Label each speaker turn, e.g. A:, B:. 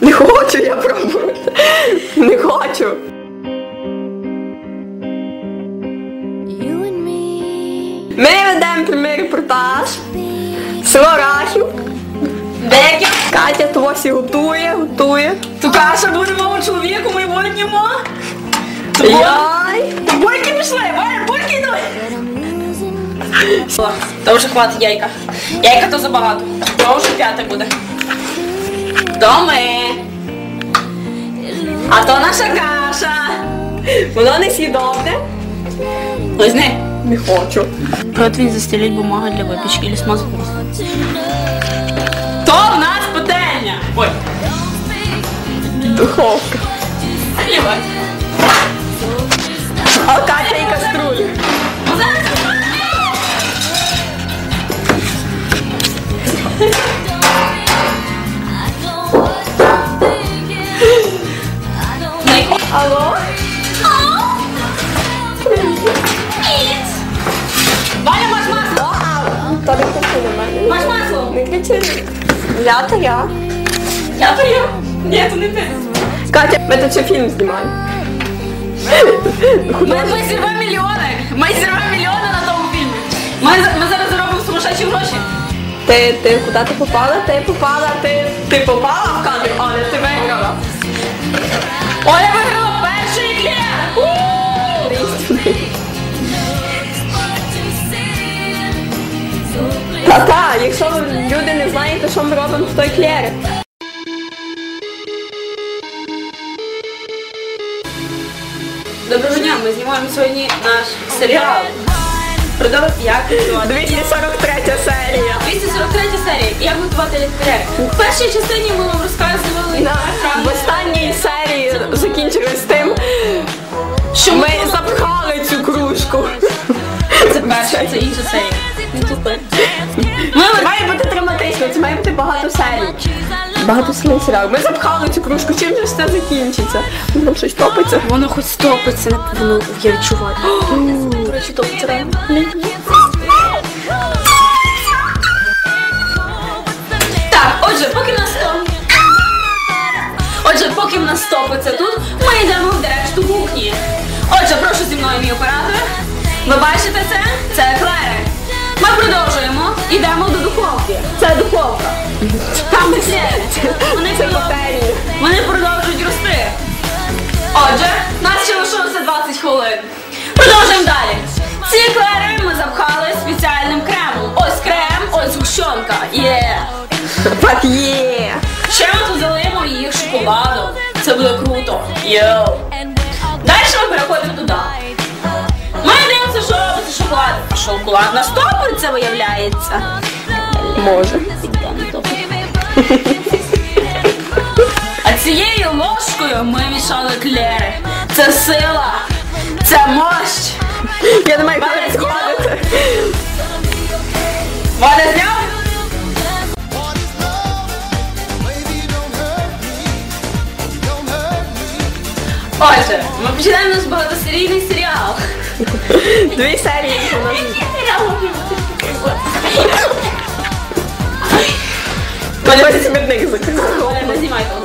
A: Не хочу я пробувати. Не хочу. Ми ведемо прямий репортаж. Село Рахів.
B: Деякі.
A: Катя Тосі готує, готує.
B: То каша буде мого чоловіку майбутньому.
A: Яй!
B: Бульки пішли, Валя, бульки йдуть. То вже хватить яйка. Яйка то забагато. То вже п'яте буде. То ми. А то наша каша.
A: Воно не сідовне.
B: Лизни.
A: Не хочу.
B: Противень застелить бумагу для випічки или смазку. То в нас пательня. Ой.
A: Духовка.
B: Най-
A: Алло?
B: Валя, маш масло.
A: Та не кричи мене.
B: Маш масло.
A: Не кричи. Я то я.
B: Я то я. Ні, то не ти.
A: Катя, ми тут ще фільм знімаємо.
B: Ми, ми зірвемо мільйони. Ми зірвемо мільйони на тому фільмі. Ми, ми зараз заробимо сумасшедші гроші.
A: Ти, ти куди ти попала? Ти попала, ти, ти попала в кадр, але ти виграла. Та-та, якщо люди не знаєте, що ми робимо, то й клєри.
B: Доброго дня, ми знімаємо сьогодні наш серіал. Продав як готувати.
A: 243 серія.
B: 243 серія. Як готувати еклер. У першій частині ми вам розказували
A: На, в останній серії закінчилось тим,
B: що
A: ми запхали цю кружку.
B: Це перша, це інша серія. Ну, тепер.
A: Має бути багато серій. Багато серій серіалів. Ми запхали цю кружку, чим же ж це закінчиться? Там щось топиться.
B: Воно хоч стопиться, не воно я відчуваю. До речі, топиться реально. Так, отже, поки нас стоп. Отже, поки в нас стопиться тут, ми йдемо в дерешту кухні. Отже, прошу зі мною мій оператор. Ви бачите це? Це еклери. Ми продовжуємо. Йдемо до духовки. Це духовка. Там. Вони,
A: Це
B: продов- вони продовжують рости. Отже, нас ще лишилося 20 хвилин. Продовжуємо далі. Ці еклери ми запхали спеціальним кремом. Ось крем, ось згущенка. Є.
A: Є.
B: Ще ми тут залиємо їх шоколадом. Це буде круто. Йоу. Далі ми переходимо туди. Ми дивимося, що робиться шоколад. А шоколад настопиться, виявляється.
A: Може.
B: А цією ложкою ми мішали клери. Це сила, це мощ.
A: Я не маю коли сходити.
B: Валя зняв? Отже, ми починаємо наш багатосерійний серіал.
A: Дві серії. у нас.